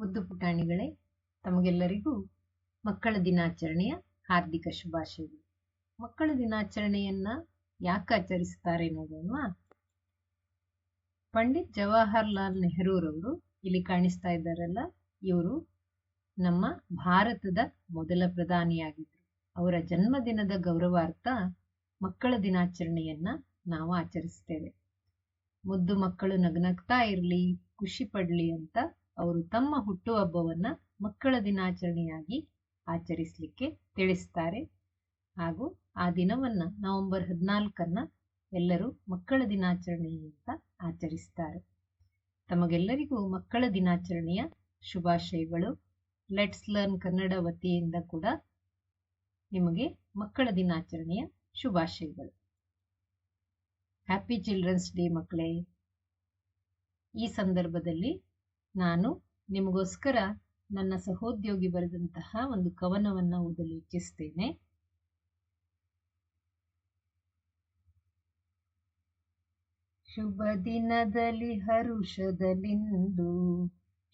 ಮುದ್ದು ಪುಟಾಣಿಗಳೇ ತಮಗೆಲ್ಲರಿಗೂ ಮಕ್ಕಳ ದಿನಾಚರಣೆಯ ಹಾರ್ದಿಕ ಶುಭಾಶಯಗಳು. ಮಕ್ಕಳ ದಿನಾಚರಣೆಯನ್ನ ಯಾಕೆ ಆಚರಿಸ್ತಾರೆ ನೋಡೋಣ. ಪಂಡಿತ್ ಜವಾಹರ್ಲಾಲ್ ನೆಹರೂರವರು ಇಲ್ಲಿ ಕಾಣಿಸ್ತಾ ಇದ್ದಾರಲ್ಲ, ಇವರು ನಮ್ಮ ಭಾರತದ ಮೊದಲ ಪ್ರಧಾನಿಯಾಗಿದ್ರು. ಅವರ ಜನ್ಮದಿನದ ಗೌರವಾರ್ಥ ಮಕ್ಕಳ ದಿನಾಚರಣೆಯನ್ನ ನಾವು ಆಚರಿಸ್ತೇವೆ. ಮುದ್ದು ಮಕ್ಕಳು ನಗ್ನಗ್ತಾ ಇರಲಿ, ಖುಷಿ ಪಡ್ಲಿ ಅಂತ ಅವರು ತಮ್ಮ ಹುಟ್ಟುಹಬ್ಬವನ್ನ ಮಕ್ಕಳ ದಿನಾಚರಣೆಯಾಗಿ ಆಚರಿಸಲಿಕ್ಕೆ ತಿಳಿಸ್ತಾರೆ. ಹಾಗೂ ಆ ದಿನವನ್ನ ನವೆಂಬರ್ ಹದಿನಾಲ್ಕನ್ನ ಎಲ್ಲರೂ ಮಕ್ಕಳ ದಿನಾಚರಣೆ ಅಂತ ಆಚರಿಸ್ತಾರೆ. ತಮಗೆಲ್ಲರಿಗೂ ಮಕ್ಕಳ ದಿನಾಚರಣೆಯ ಶುಭಾಶಯಗಳು. ಲೆಟ್ಸ್ ಲರ್ನ್ ಕನ್ನಡ ವತಿಯಿಂದ ಕೂಡ ನಿಮಗೆ ಮಕ್ಕಳ ದಿನಾಚರಣೆಯ ಶುಭಾಶಯಗಳು. ಹ್ಯಾಪಿ ಚಿಲ್ಡ್ರನ್ಸ್ ಡೇ ಮಕ್ಕಳೇ. ಈ ಸಂದರ್ಭದಲ್ಲಿ ನಾನು ನಿಮಗೋಸ್ಕರ ನನ್ನ ಸಹೋದ್ಯೋಗಿ ಬರೆದಂತಹ ಒಂದು ಕವನವನ್ನು ಓದಲು ಇಚ್ಛಿಸ್ತೇನೆ. ಶುಭ ದಿನದಲ್ಲಿ ಹರುಷದಲಿಂದು,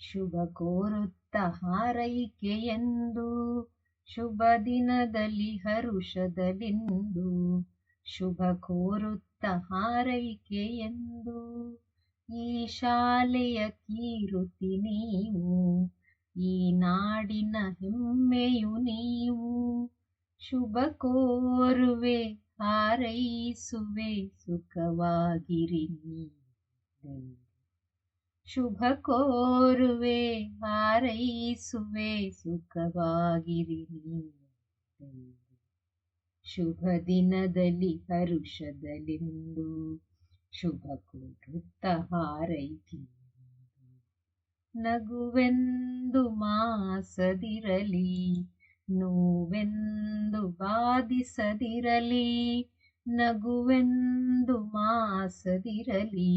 ಶುಭ ಕೋರುತ್ತ ಹಾರೈಕೆಯೆಂದು, ಶುಭ ದಿನದಲ್ಲಿ ಹರುಷದಲಿಂದು, ಶುಭ ಕೋರುತ್ತ ಹಾರೈಕೆಯೆಂದು. ಈ ಶಾಲೆಯ ಕೀರುತಿ ನೀವು, ಈ ನಾಡಿನ ಹೆಮ್ಮೆಯು ನೀವು. ಶುಭ ಕೋರುವೆ, ಹಾರೈಸುವೆ, ಸುಖವಾಗಿರಿ ಶುಭ ಕೋರುವೆ, ಹಾರೈಸುವೆ, ಸುಖವಾಗಿರಿ ಶುಭ ದಿನದಲ್ಲಿ ಹರುಷದಲಿಂದು ಶುಭ ಕೋರುತ್ತ ಹಾರೈಕೆ ನಗುವೆಂದು ಮಾಸದಿರಲಿ, ನೋವೆಂದು ಬಾಧಿಸದಿರಲಿ, ನಗುವೆಂದು ಮಾಸದಿರಲಿ,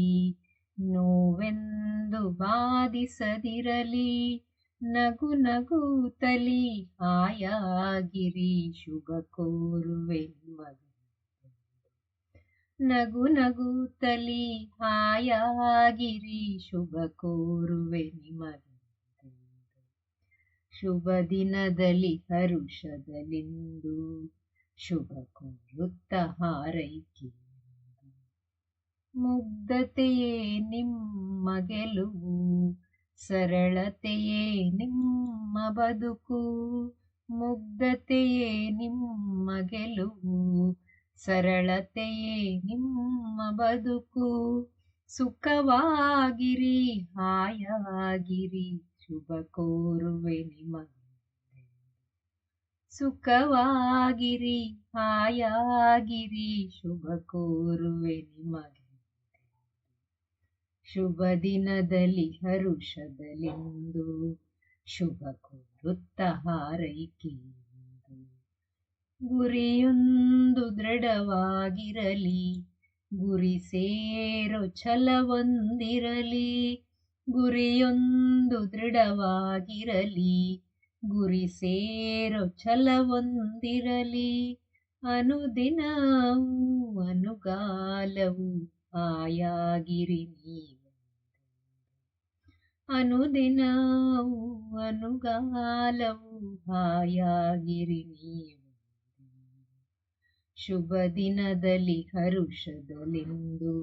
ನೋವೆಂದು ಬಾಧಿಸದಿರಲಿ, ನಗು ನಗುತ್ತಲಿ ಹಾಯಾಗಿರಿ ಶುಭ ಕೋರುವೆ ನಗು ನಗುತ್ತಲಿ ಹಾಯಾಗಿರಿ, ಶುಭ ಕೋರುವೆ ನಿಮಗೆ ಶುಭ ದಿನದಲ್ಲಿ ಹರುಷದಲಿಂದು, ಶುಭ ಕೋರುತ್ತ ಹಾರೈಕೆ ಮುಗ್ಧತೆಯೇ ನಿಮ್ಮ ಗೆಲುವು, ಸರಳತೆಯೇ ನಿಮ್ಮ ಬದುಕು, ಮುಗ್ಧತೆಯೇ ನಿಮ್ಮ ಗೆಲುವು. ಸರಳತೆಯೇ ನಿಮ್ಮ ಬದುಕು. ಸುಖವಾಗಿರಿ, ಹಾಯಾಗಿರಿ, ಶುಭ ಕೋರುವೆ ನಿಮಗೆ ಸುಖವಾಗಿರಿ, ಹಾಯಾಗಿರಿ, ಶುಭ ಕೋರುವೆ ನಿಮಗೆ. ಶುಭ ದಿನದಲ್ಲಿ ಹರುಷದಲ್ಲಿಂದು ಶುಭ ಕೋರುತ್ತ ಹಾರೈಕೆಯೆಂದು ಗುರಿಯೊಂದು ದೃಢವಾಗಿರಲಿ, ಗುರಿ ಸೇರೋ ಛಲವೊಂದಿರಲಿ, ಗುರಿಯೊಂದು ದೃಢವಾಗಿರಲಿ, ಗುರಿ ಸೇರೋ ಛಲವೊಂದಿರಲಿ, ಅನುದಿನವು ಅನುಗಾಲವು ಆಯಾಗಿರಿ ನೀವು. ಅನುದಿನವು ಅನುಗಾಲವು ಆಯಾಗಿರಿ ನೀವು. ಶುಭ ದಿನದಲ್ಲಿ ಹರುಷದಲೆಂದು,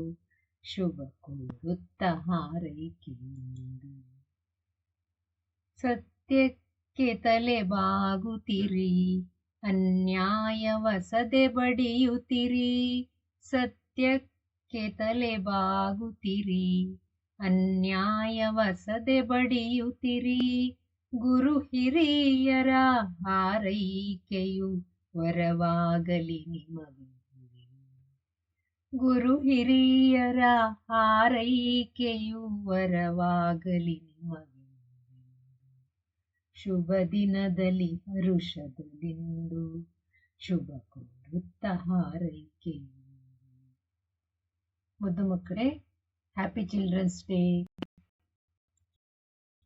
ಶುಭ ಕೋರುತ್ತ ಹಾರೈಕೆಯೆಂದು ಸತ್ಯಕ್ಕೆ ತಲೆ ಬಾಗುತ್ತಿರಿ ಅನ್ಯಾಯವಸದೆ ಬಡಿಯುತ್ತಿರಿ. ಸತ್ಯಕ್ಕೆ ತಲೆ ಬಾಗುತ್ತಿರಿ ಅನ್ಯಾಯವಸದೆ ಬಡಿಯುತ್ತಿರಿ. ಗುರು ಹಿರಿಯರ ಹಾರೈಕೆಯು ವರವಾಗಲಿ ನಿಮಗೆ ಗುರು ಹಿರಿಯರ ಹಾರೈಕೆಯು ವರವಾಗಲಿ ನಿಮಗೆ ಶುಭ ದಿನದಲ್ಲಿ ಹರುಷದಲಿಂದು ಶುಭ ಕೋರುತ್ತ ಹಾರೈಕೆ ಮುದ್ದು ಹ್ಯಾಪಿ ಚಿಲ್ಡ್ರನ್ಸ್ ಡೇ